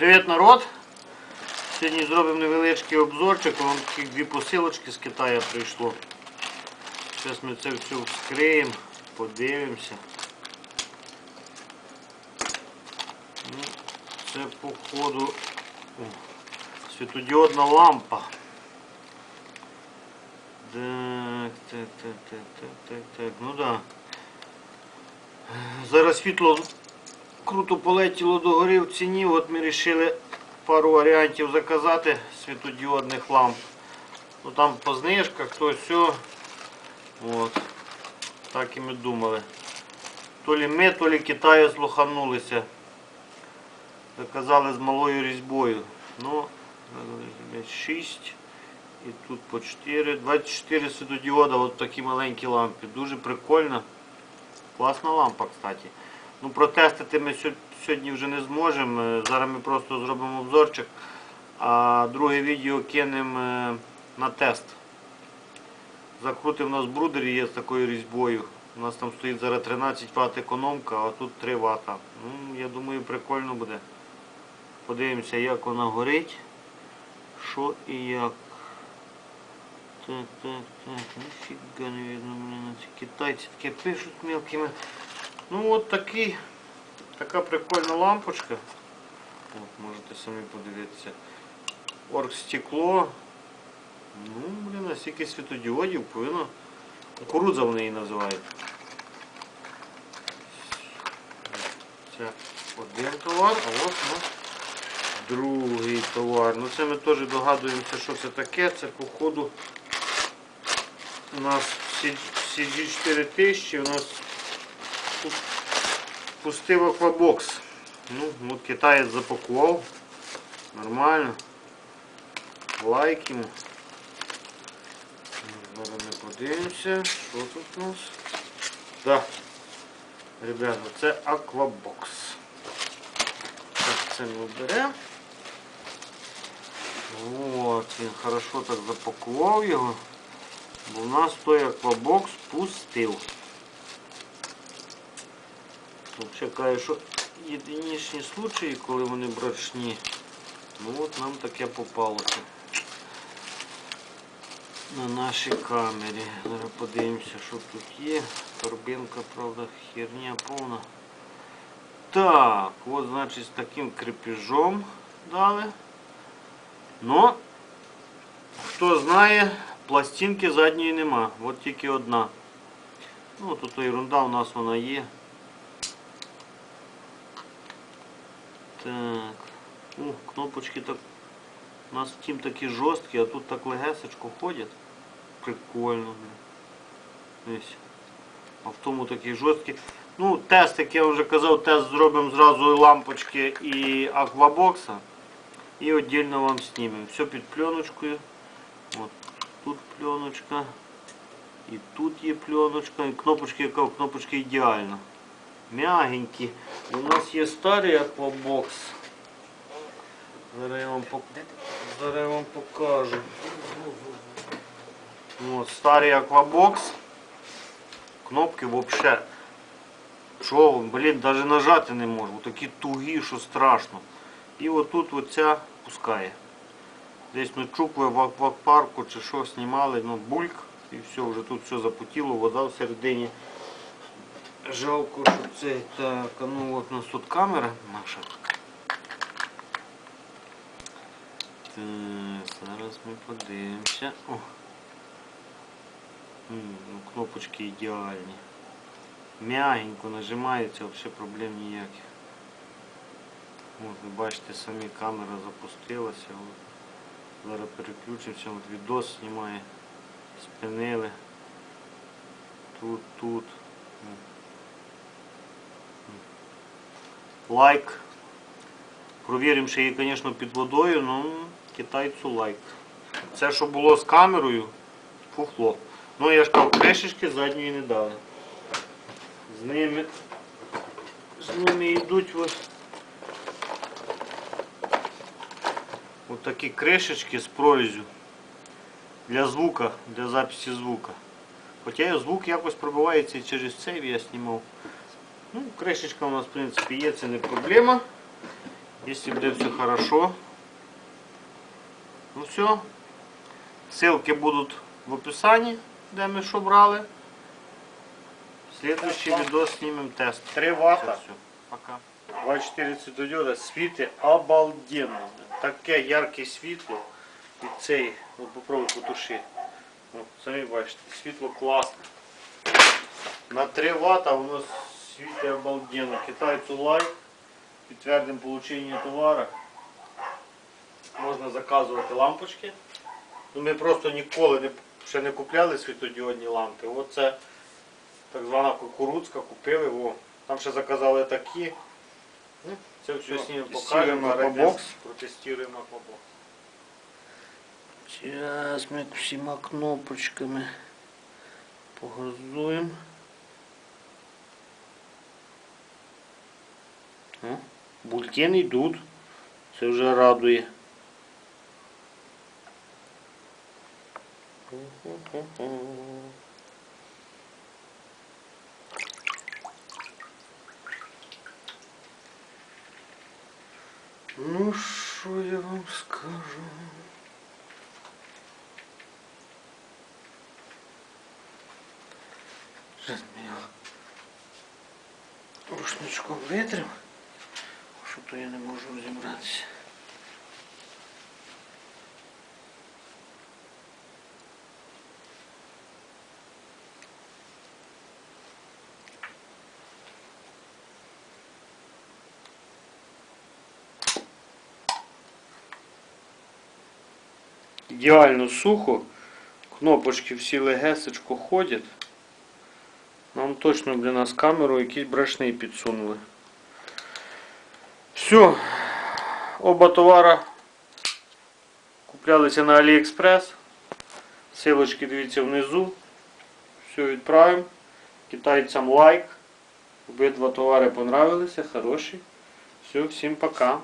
Привіт народ! Сьогодні зробимо невеличкий обзорчик, вам таких дві посилочки з Китаю прийшло. Зараз ми це все вскриємо, подивимося. Ну, Це походу світодіодна лампа. Так, так, так, так, так, так, так, ну да. Зараз світло круто полетіло до гори в ціні. От ми вирішили пару варіантів заказати світодіодних ламп. Ну там по знижках, то все. От. Так і ми думали. То лі ми, то лі Китаю слуханулися. Заказали з малою різьбою. Ну, 6 і тут по 4. 24 світодіода, от такі маленькі лампи. Дуже прикольно. Класна лампа, кстати. Ну, протестити ми сьогодні вже не зможемо. Е, Зараз ми просто зробимо обзорчик, а друге відео кинемо е, на тест. Закрутив у нас брудер є з такою різьбою. У нас там стоїть зараз 13 Вт економка, а тут 3 Вт. Ну, я думаю, прикольно буде. Подивимося, як вона горить. Що і як. Так, так, так, ніфіга не видно, блін, ці китайці таке пишуть мелкими. Ну от такий, така прикольна лампочка. От, можете самі подивитися. Оргстекло. Ну, блін, стільки світодіодів повинно. Кукурудза вони її називають. Це один товар, а от у нас другий товар. Ну це ми теж догадуємося, що це таке. Це походу у нас CG4000, у нас пустив аквабокс. Ну, от китаєць запакував. Нормально. Лайк йому. Зараз ми подивимося, що тут у нас. Да. Ребята, це аквабокс. Так, це ми беремо. От, він хорошо так запакував його. Бо в нас той аквабокс пустив. Кажуть, що єдинічні случаї, коли вони брачні. Ну от нам таке попалося. На нашій камері. Зараз подивимося, що тут є. Торбинка, правда, херня повна. Так, от значить з таким крепежом дали. Но, хто знає, пластинки задньої нема. От тільки одна. Ну, тут ерунда у нас вона є. Так. О, кнопочки так. У нас втім такі жорсткі, а тут так легесечко ходять. Прикольно. Ось. А в тому такі жорсткі. Ну, тест, як я вже казав, тест зробимо зразу лампочки і аквабокса. І віддільно вам знімемо. Все під пленочкою. От тут пленочка. І тут є пленочка. І кнопочки, яка кнопочки ідеально. Мягенькі. У нас є старий аквабокс. Зараз я вам, пок... Зараз я вам покажу. От, старий аквабокс. Кнопки взагалі. Що, блін, навіть нажати не можу. Такі тугі, що страшно. І отут оця пускає. Десь ми чукли в аквапарку чи що знімали, ну бульк. І все, вже тут все запутіло, вода всередині. Жалко, що це так, ну от у нас тут камера наша. Так, зараз ми подивимося. О. Ну, кнопочки ідеальні. Мягенько нажимається, взагалі проблем ніяких. От, ви бачите, самі камера запустилася. От. Зараз переключимося, от відос знімає. Спинили. Тут, тут. Лайк. Провіримо, що її, звісно, під водою, ну китайцю лайк. Це, що було з камерою, фуфло. Ну я ж кажу, кришечки задньої не дали. З ними, з ними йдуть ось От такі кришечки з прорізю для звука, для записі звука. Хоча звук якось пробивається через цей я знімав. Ну, кришечка у нас в принципі є, це не проблема. Если буде все хорошо. Ну все. Ссылки будут в описании, де ми що брали. Следующий видос снимем тест. 3 вата. Все, пока. 24 світодіода світи обалденно. Таке ярке світло. І цей, ну попробуй потуши. Ну, самі бачите, світло класне. На 3 вата воно світить обалденно. Китайцю лайк. Підтвердимо получення товару. Можна заказувати лампочки. Ну, ми просто ніколи не, ще не купляли світодіодні лампи. Оце так звана кукурудзка купили. О. Там ще заказали такі. Ну, Це все Тестуємо покажемо. Aquabox. Протестуємо Aquabox. Зараз ми всіма кнопочками погазуємо. О, Бультини йдуть. Це вже радує. Ну, що я вам скажу? Ми його рушничком витрим, що то я не можу розібратися. Ідеально сухо. Кнопочки всі легесечко ходять. Нам точно для нас камеру якісь брашний підсунули. Все. Оба товара куплялися на AliExpress. Силочки дивіться внизу. Все відправимо. Китайцям лайк. Обидва товари понравилися, хороші. Все, всім пока.